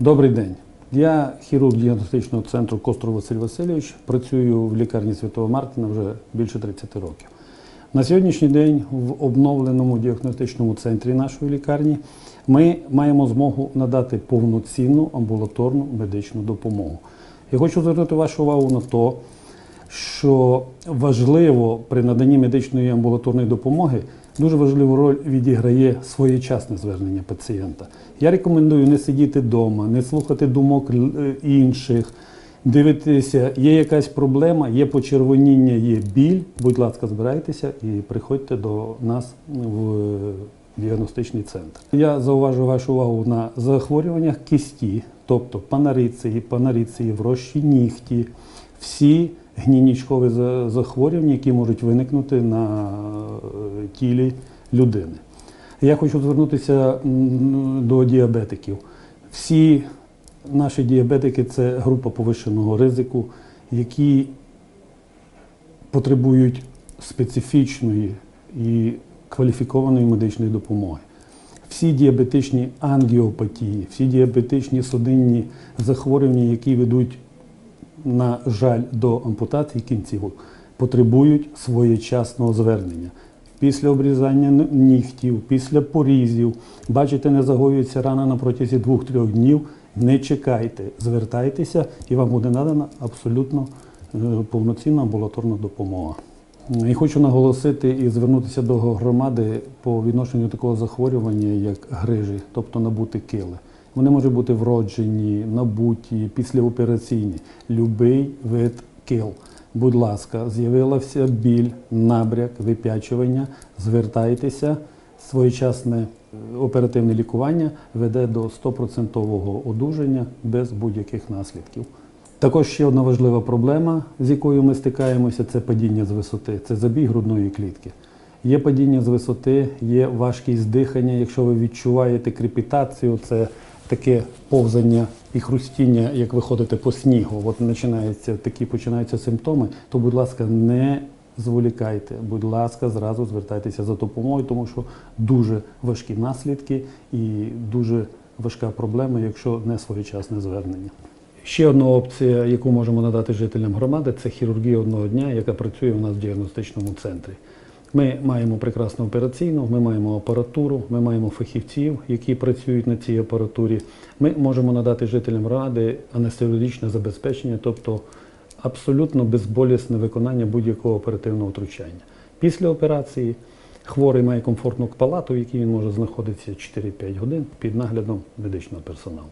Добрий день. Я хірург діагностичного центру Костров Василь Васильович. Працюю в лікарні Святого Мартина вже більше 30 років. На сьогоднішній день в обновленому діагностичному центрі нашої лікарні ми маємо змогу надати повноцінну амбулаторну медичну допомогу. Я хочу звернути вашу увагу на те, що важливо при наданні медичної амбулаторної допомоги дуже важливу роль відіграє своєчасне звернення пацієнта. Я рекомендую не сидіти вдома, не слухати думок е, інших, дивитися, є якась проблема, є почервоніння, є біль. Будь ласка, збирайтеся і приходьте до нас в діагностичний центр. Я зауважу вашу увагу на захворюваннях кисті, тобто панариції, панариції, врощі нігті, всі гнійничкові за- захворювання, які можуть виникнути на е, тілі людини. Я хочу звернутися до діабетиків. Всі наші діабетики це група повищеного ризику, які потребують специфічної і кваліфікованої медичної допомоги. Всі діабетичні ангіопатії, всі діабетичні судинні захворювання, які ведуть, на жаль, до ампутації кінцівок, потребують своєчасного звернення. Після обрізання нігтів, після порізів, бачите, не загоюється рана на протязі 2-3 днів. Не чекайте, звертайтеся, і вам буде надана абсолютно е, повноцінна амбулаторна допомога. І хочу наголосити і звернутися до громади по відношенню такого захворювання, як грижі, тобто набути кили. Вони можуть бути вроджені, набуті, післяопераційні. Любий вид кил. Будь ласка, з'явилася біль, набряк, вип'ячування. Звертайтеся. Своєчасне е, оперативне лікування веде до 100% одужання без будь-яких наслідків. Також ще одна важлива проблема, з якою ми стикаємося, це падіння з висоти, це забій грудної клітки. Є падіння з висоти, є важкість дихання. Якщо ви відчуваєте крепітацію, це таке повзання і хрустіння, як ви ходите по снігу. От починаються такі починаються симптоми, то, будь ласка, не зволікайте. Будь ласка, зразу звертайтеся за допомогою, тому що дуже важкі наслідки і дуже важка проблема, якщо не своєчасне звернення. Ще одна опція, яку можемо надати жителям громади, це хірургія одного дня, яка працює у нас в діагностичному центрі. Ми маємо прекрасну операційну, ми маємо апаратуру, ми маємо фахівців, які працюють на цій апаратурі. Ми можемо надати жителям громади анестезіологічне забезпечення, тобто абсолютно безболісне виконання будь-якого оперативного втручання. Після операції хворий має комфортну палату, в якій він може знаходитися 4-5 годин під наглядом медичного персоналу.